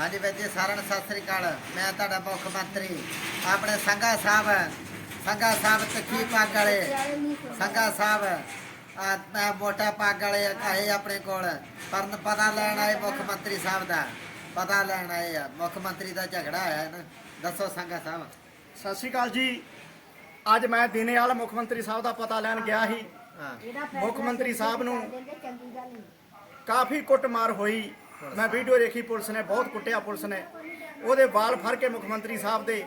ਹਾਂਜੀ ਵੀਰ ਜੀ ਸਾਰਿਆਂ ਨੂੰ ਸਤਿ ਸ੍ਰੀ ਅਕਾਲ। ਮੈਂ ਤੁਹਾਡਾ ਮੁੱਖ ਮੰਤਰੀ ਆਪਣੇ ਸੰਘਾ ਸਾਹਿਬ ਸੰਘਾ ਸਾਹਿਬ ਤਿੱਖੀ ਪੱਗ ਵਾਲੇ ਸੰਘਾ ਸਾਹਿਬ ਆ ਮੋਟਾ ਪੱਗ ਵਾਲੇ ਆਏ ਆਪਣੇ ਕੋਲ ਪਰ ਪਤਾ ਲੈਣ ਆਏ ਮੁੱਖ ਮੰਤਰੀ ਸਾਹਿਬ ਦਾ ਪਤਾ ਲੈਣ ਆਏ ਆ ਮੁੱਖ ਮੰਤਰੀ ਦਾ ਝਗੜਾ ਹੋਇਆ ਨਾ ਦੱਸੋ ਸੰਘਾ ਸਾਹਿਬ। ਸਤਿ ਸ਼੍ਰੀ ਅਕਾਲ ਜੀ। ਅੱਜ ਮੈਂ ਦਿਨੇਵਾਲ ਮੁੱਖ ਮੰਤਰੀ ਸਾਹਿਬ ਦਾ ਪਤਾ ਲੈਣ ਗਿਆ ਸੀ। ਹਾਂ। ਮੁੱਖ ਮੰਤਰੀ ਸਾਹਿਬ ਨੂੰ ਕਾਫੀ ਕੁੱਟਮਾਰ ਹੋਈ। ਮੈਂ ਵੀਡੀਓ ਦੇਖੀ, ਪੁਲਿਸ ਨੇ ਬਹੁਤ ਕੁੱਟਿਆ ਪੁਲਿਸ ਨੇ। ਉਹਦੇ ਵਾਲ ਫੜ ਕੇ ਮੁੱਖ ਮੰਤਰੀ ਸਾਹਿਬ ਦੇ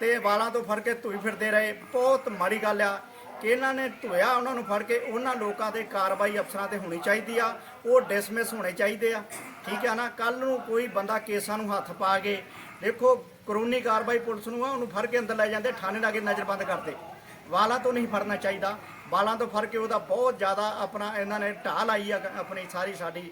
ਤੇ ਵਾਲਾਂ ਤੋਂ ਫੜ ਕੇ ਧੂਈ ਫਿਰਦੇ ਰਹੇ। ਬਹੁਤ ਮਾੜੀ ਗੱਲ ਆ ਕਿ ਇਹਨਾਂ ਨੇ ਧੋਇਆ ਉਹਨਾਂ ਨੂੰ ਫੜ ਕੇ। ਉਹਨਾਂ ਲੋਕਾਂ ਤੇ ਕਾਰਵਾਈ ਅਫਸਰਾਂ ਤੇ ਹੋਣੀ ਚਾਹੀਦੀ ਆ। ਉਹ ਡਿਸਮਿਸ ਹੋਣੇ ਚਾਹੀਦੇ ਆ। ਠੀਕ ਆ ਨਾ? ਕੱਲ ਨੂੰ ਕੋਈ ਬੰਦਾ ਕੇਸਾਂ ਨੂੰ ਹੱਥ ਪਾ ਕੇ ਦੇਖੋ, ਕਾਨੂੰਨੀ ਕਾਰਵਾਈ ਪੁਲਿਸ ਨੂੰ ਆ, ਉਹਨੂੰ ਫੜ ਕੇ ਅੰਦਰ ਲੈ ਜਾਂਦੇ, ਥਾਣੇ ਲਾ ਕੇ ਨਜ਼ਰਬੰਦ ਕਰਦੇ। ਵਾਲਾਂ ਤੋਂ ਨਹੀਂ ਫੜਨਾ ਚਾਹੀਦਾ। ਵਾਲਾਂ ਤੋਂ ਫੜ ਕੇ ਉਹਦਾ ਬਹੁਤ ਜ਼ਿਆਦਾ ਆਪਣਾ ਇਹਨਾਂ ਨੇ ਢਾਹ ਲਾਈ ਆ, ਆਪਣੀ ਸਾਰੀ ਸਾਡੀ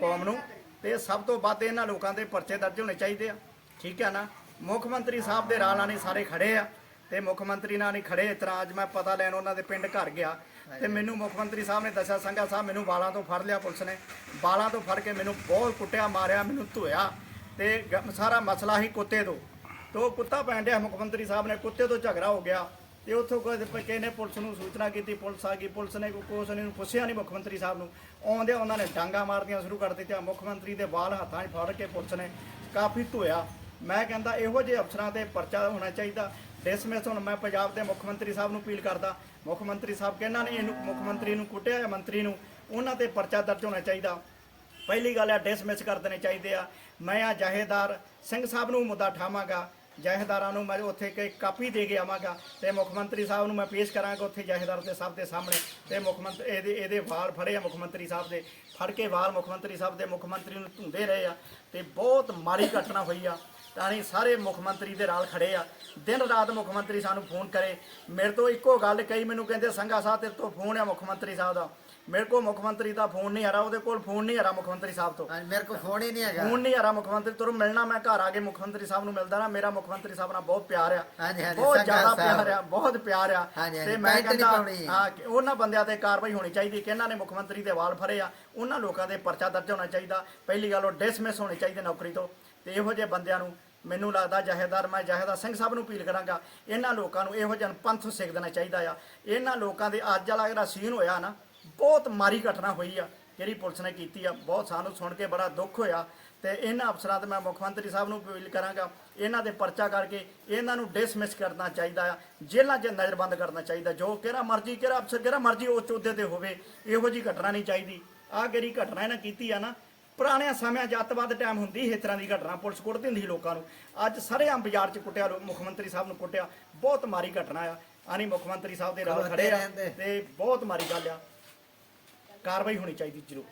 ਕੌਮ ਨੂੰ। ਤੇ ਸਭ ਤੋਂ ਵੱਧ ਇਹਨਾਂ ਲੋਕਾਂ ਦੇ ਪਰਚੇ ਦਰਜ ਹੋਣੇ ਚਾਹੀਦੇ ਆ। ਠੀਕ ਹੈ ਨਾ? ਮੁੱਖ ਮੰਤਰੀ ਸਾਹਿਬ ਦੇ ਰਾਹ ਨਾਲ ਨੇ ਸਾਰੇ ਖੜੇ ਆ ਤੇ ਮੁੱਖ ਮੰਤਰੀ ਨਾਲ ਨਹੀਂ ਖੜੇ, ਇਸ ਤਰ੍ਹਾਂ ਅੱਜ ਮੈਂ ਪਤਾ ਲੈਣ ਉਹਨਾਂ ਦੇ ਪਿੰਡ ਘਰ ਗਿਆ ਤੇ ਮੈਨੂੰ ਮੁੱਖ ਮੰਤਰੀ ਸਾਹਿਬ ਨੇ ਦੱਸਿਆ, ਸੰਘਾ ਸਾਹਿਬ ਮੈਨੂੰ ਬਾਲਾਂ ਤੋਂ ਫੜ ਲਿਆ ਪੁਲਿਸ ਨੇ। ਬਾਲਾਂ ਤੋਂ ਫੜ ਕੇ ਮੈਨੂੰ ਬਹੁਤ ਕੁੱਟਿਆ, ਮਾਰਿਆ, ਮੈਨੂੰ ਧੋਇਆ ਤੇ ਗ- ਸਾਰਾ ਮਸਲਾ ਹੀ ਕੁੱਤੇ ਤੋਂ। ਤੋ ਕੁੱਤਾ ਪੈਣ ਡਿਆ ਮੁੱਖ ਮੰਤਰੀ ਸਾਹਿਬ ਨੇ, ਕੁੱਤੇ ਤੋਂ ਝਗੜਾ ਹੋ ਗਿਆ। ਤੇ ਉੱਥੋਂ ਕਿਸੇ ਨੇ ਪੁਲਿਸ ਨੂੰ ਸੂਚਨਾ ਕੀਤੀ, ਪੁਲਿਸ ਆ ਗਈ, ਪੁਲਿਸ ਨੇ ਕੁਛ ਨੇ ਪੁੱਛਿਆ ਨਹੀਂ ਮੁੱਖ ਮੰਤਰੀ ਸਾਹਿਬ ਨੂੰ। ਆਉਂਦੇ ਉਹਨਾਂ ਨੇ ਡਾਂਗਾ ਮਾਰਦੀਆਂ ਸ਼ੁਰੂ ਕਰ ਦਿੱਤੀਆਂ ਮੁੱਖ ਮੰਤਰੀ ਦੇ ਵਾਲ ਹੱਥਾਂ 'ਚ ਫੜ ਕੇ ਪੁਲਿਸ ਨੇ ਕਾਫੀ ਧੋਇਆ। ਮੈਂ ਕਹਿੰਦਾ ਇਹੋ ਜਿਹੇ ਅਫਸਰਾਂ ਤੇ ਪਰਚਾ ਹੋਣਾ ਚਾਹੀਦਾ। ਡਿਸਮਿਸ ਹੁਣ ਮੈਂ ਪੰਜਾਬ ਦੇ ਮੁੱਖ ਮੰਤਰੀ ਸਾਹਿਬ ਨੂੰ ਅਪੀਲ ਕਰਦਾ। ਮੁੱਖ ਮੰਤਰੀ ਸਾਹਿਬ ਕਹਿੰਦਾ ਨੇ ਇਹਨੂੰ ਮੁੱਖ ਮੰਤਰੀ ਨੂੰ ਕੁੱਟਿਆ ਹੈ, ਮੰਤਰੀ ਨੂੰ, ਉਹਨਾਂ ਤੇ ਪਰਚਾ ਦਰਜ ਹੋਣਾ ਚਾਹੀਦਾ। ਪਹਿਲੀ ਗੱਲ ਆ ਡਿਸਮਿਸ ਕਰ ਦੇਣੇ ਚਾਹੀਦੇ ਆ। ਮੈਂ ਆ ਜਹੇਦਾਰ ਸਿੰਘ ਸਾਹਿਬ ਨੂੰ ਮੁੱਦਾ ਠਾਵਾਂਗਾ। ਜਹੇਦਾਰਾਂ ਨੂੰ ਮੈਂ ਉੱਥੇ ਇੱਕ ਕਾਪੀ ਦੇ ਕੇ ਆਵਾਂਗਾ ਤੇ ਮੁੱਖ ਮੰਤਰੀ ਸਾਹਿਬ ਨੂੰ ਮੈਂ ਪੇਸ਼ ਕਰਾਂਗਾ ਉੱਥੇ ਜਹੇਦਾਰ ਦੇ ਸਭ ਦੇ ਸਾਹਮਣੇ ਤੇ ਮੁੱਖ ਮੰਤਰੀ ਇਹਦੇ ਇਹਦੇ ਵਾਰ ਫੜੇ ਆ ਮੁੱਖ ਮੰਤਰੀ ਸਾਹਿਬ ਦੇ। ਫੜ ਕੇ ਵਾਰ ਮੁੱਖ ਮੰਤਰੀ ਸਾਹਿਬ ਦੇ ਮੁੱਖ ਮੰਤਰੀ ਨੂੰ ਧੁੰਦੇ ਰਹੇ ਆ ਤੇ ਬਹੁਤ ਮਾੜੀ ਘਟਨਾ ਹੋਈ ਆ। ਤਾਂ ਸਾਰੇ ਮੁੱਖ ਮੰਤਰੀ ਦੇ ਨਾਲ ਖੜੇ ਆ। ਦਿਨ ਰਾਤ ਮੁੱਖ ਮੰਤਰੀ ਸਾਨੂੰ ਫੋਨ ਕਰੇ। ਮੇਰੇ ਤੋਂ ਇੱਕੋ ਗੱਲ ਕਹੀ, ਮੈਨੂੰ ਕਹਿੰਦੇ, ਸੰਘਾ ਸਾਹਿਬ, ਤੇਰੇ ਤੋਂ ਫੋਨ ਆ ਮੁੱਖ ਮੰਤਰੀ ਸਾਹਿਬ ਦਾ। ਮੇਰੇ ਕੋਲ ਮੁੱਖ ਮੰਤਰੀ ਦਾ ਫੋਨ ਨਹੀਂ ਆ ਰਿਹਾ ਉਹਦੇ ਕੋਲ ਫੋਨ ਨਹੀਂ ਆ ਰਿਹਾ ਮੁੱਖ ਮੰਤਰੀ ਸਾਹਿਬ ਤੋਂ। ਹਾਂਜੀ ਮੇਰੇ ਕੋਲ ਫੋਨ ਹੀ ਨਹੀਂ ਹੈਗਾ। ਫੋਨ ਨਹੀਂ ਆ ਰਿਹਾ ਮੁੱਖ ਮੰਤਰੀ ਤੋਂ ਮਿਲਣਾ ਮੈਂ ਘਰ ਆ ਕੇ ਮੁੱਖ ਮੰਤਰੀ ਸਾਹਿਬ ਨੂੰ ਮਿਲਦਾ ਨਾ ਮੇਰਾ ਮੁੱਖ ਮੰਤਰੀ ਸਾਹਿਬ ਨਾਲ ਬਹੁਤ ਪਿਆਰ ਆ। ਹਾਂਜੀ, ਹਾਂਜੀ, ਬਹੁਤ ਜ਼ਿਆਦਾ। ਪਿਆਰ ਆ ਬਹੁਤ ਪਿਆਰ ਆ। ਤੇ ਮੈਂ ਕਹਿੰਦਾ। ਹਾਂ ਕਿ ਉਹਨਾਂ ਬੰਦਿਆਂ ਤੇ ਕਾਰਵਾਈ ਹੋਣੀ ਚਾਹੀਦੀ ਕਿ ਇਹਨਾਂ ਨੇ ਮੁੱਖ ਮੰਤਰੀ ਦੇ ਵਾਲ ਫੜੇ ਆ। ਉਹਨਾਂ ਲੋਕਾਂ ਦੇ ਪਰਚਾ ਦਰਜ ਹੋਣਾ ਚਾਹੀਦਾ। ਪਹਿਲੀ ਗੱਲ ਉਹ ਡਿਸਮਿਸ ਹੋਣੇ ਚਾਹੀਦੇ ਨੌਕਰੀ ਤੋਂ। ਤੇ ਇਹੋ ਜਿਹੇ ਬੰਦਿਆਂ ਨੂੰ ਮੈਨੂੰ ਲੱਗਦਾ ਜਹੇਦਾਰ ਮੈਂ ਜਹੇਦਾਰ ਸਿੰਘ ਸਾਹਿਬ ਨੂੰ ਅਪੀਲ ਕਰਾਂਗਾ ਇਹਨਾਂ ਲੋਕਾਂ ਨੂੰ ਇਹੋ ਜਿਹੇ ਪੰਥ ਸਿੱਖ ਦੇਣਾ ਚਾਹੀਦਾ ਆ। ਇਹਨਾਂ ਲੋਕਾਂ ਦੇ ਅੱਜ ਵਾਲਾ ਜਿਹੜਾ ਸੀਨ ਹੋਇਆ ਨਾ ਬਹੁਤ ਮਾਰੀ ਘਟਨਾ ਹੋਈ ਆ ਜਿਹੜੀ ਪੁਲਿਸ ਨੇ ਕੀਤੀ ਆ। ਬਹੁਤ ਸਾਨੂੰ ਸੁਣ ਕੇ ਬੜਾ ਦੁੱਖ ਹੋਇਆ ਤੇ ਇਹਨਾਂ ਅਫਸਰਾਂ ਤੇ ਮੈਂ ਮੁੱਖ ਮੰਤਰੀ ਸਾਹਿਬ ਨੂੰ ਅਪੀਲ ਕਰਾਂਗਾ ਇਹਨਾਂ ਦੇ ਪਰਚਾ ਕਰਕੇ ਇਹਨਾਂ ਨੂੰ ਡਿਸਮਿਸ ਕਰਨਾ ਚਾਹੀਦਾ ਆ ਜੇਲ੍ਹਾਂ 'ਚ ਨਜ਼ਰਬੰਦ ਕਰਨਾ ਚਾਹੀਦਾ ਜੋ ਕਿਹੜਾ ਮਰਜ਼ੀ ਕਿਹੜਾ ਅਫਸਰ ਕਿਹੜਾ ਮਰਜ਼ੀ ਉਹ ਚੋਦੇ ਤੇ ਹੋਵੇ ਇਹੋ ਜੀ ਘਟਨਾ ਨਹੀਂ ਚਾਹੀਦੀ। ਆਹ ਜਿਹੜੀ ਘਟਨਾ ਇਹਨਾਂ ਕੀਤੀ ਆ ਨਾ ਪੁਰਾਣਿਆਂ ਸਮਿਆਂ 'ਚ ਅੱਤਵਾਦ ਟਾਈਮ ਹੁੰਦੀ ਇਸ ਤਰ੍ਹਾਂ ਦੀ ਘਟਨਾ ਪੁਲਿਸ ਕੁੱਟਦੀ ਹੁੰਦੀ ਸੀ ਲੋਕਾਂ ਨੂੰ। ਅੱਜ ਸਰੇਆਮ ਬਾਜ਼ਾਰ 'ਚ ਕੁੱਟਿਆ ਮੁੱਖ ਮੰਤਰੀ ਸਾਹਿਬ ਨੂੰ ਕੁੱਟਿਆ ਬਹੁਤ ਮਾਰੀ ਘਟਨਾ ਆ। ਆਨੀ ਮੁੱਖ ਮੰਤਰੀ ਸਾਹਿਬ ਦੇ ਨਾਲ ਖੜੇ ਆ। ਤੇ ਬਹੁਤ ਮਾਰੀ ਗੱਲ ਆ। ਕਾਰਵਾਈ ਹੋਣੀ ਚਾਹੀਦੀ ਜ਼ਰੂਰ